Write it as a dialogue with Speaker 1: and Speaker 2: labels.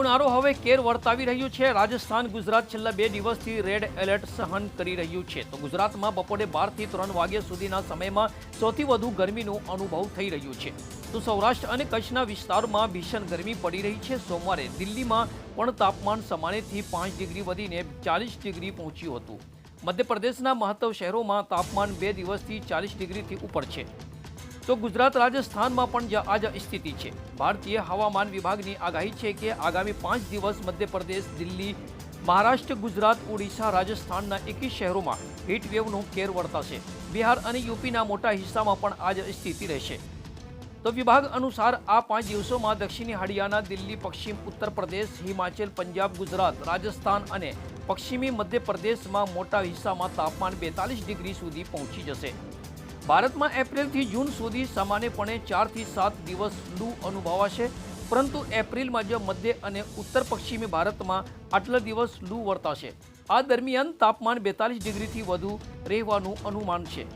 Speaker 1: ઉનાળો હવે કેર વર્તાવી રહ્યું છે. રાજસ્થાન, ગુજરાત છેલ્લા બે દિવસથી રેડ એલર્ટ સહન કરી રહ્યું છે. તો ગુજરાતમાં બપોરે બારથી ત્રણ વાગ્યા સુધીના સમયમાં સૌથી વધુ ગરમીનું અનુભવ થઈ રહ્યું છે. તો સૌરાષ્ટ્ર અને કચ્છના વિસ્તારોમાં ભીષણ ગરમી પડી રહી છે. સોમવારે દિલ્હીમાં પણ તાપમાન સમાનેથી પાંચ ડિગ્રી વધીને ચાલીસ ડિગ્રી પહોંચ્યું હતું. મધ્યપ્રદેશના મહત્વ શહેરોમાં તાપમાન બે દિવસથી ચાલીસ ડિગ્રીથી ઉપર છે. તો ગુજરાત રાજસ્થાનમાં પણ આજ સ્થિતિ છે. ભારતીય હવામાન વિભાગની આગાહી છે કે આગામી પાંચ દિવસ મધ્યપ્રદેશ, દિલ્હી, મહારાષ્ટ્ર, ગુજરાત, ઓડિશા, રાજસ્થાનના એકી શહેરોમાં હીટવેવનું કેર વર્તાશે. બિહાર અને યુપીના મોટા હિસ્સામાં પણ આજ સ્થિતિ રહેશે. તો વિભાગ અનુસાર આ પાંચ દિવસોમાં દક્ષિણી હરિયાણા, દિલ્હી, પશ્ચિમ ઉત્તર પ્રદેશ, હિમાચલ, પંજાબ, ગુજરાત, રાજસ્થાન અને પશ્ચિમી મધ્યપ્રદેશમાં મોટા હિસ્સામાં તાપમાન બેતાલીસ ડિગ્રી સુધી પહોંચી જશે. ભારતમાં એપ્રિલથી જૂન સુધી સામાન્યપણે ચારથી સાત દિવસ લૂ અનુભવાશે, પરંતુ એપ્રિલમાં જ મધ્ય અને ઉત્તર પશ્ચિમી ભારતમાં આટલા દિવસ લૂ વર્તાશે. આ દરમિયાન તાપમાન બેતાલીસ ડિગ્રીથી વધુ રહેવાનું અનુમાન છે.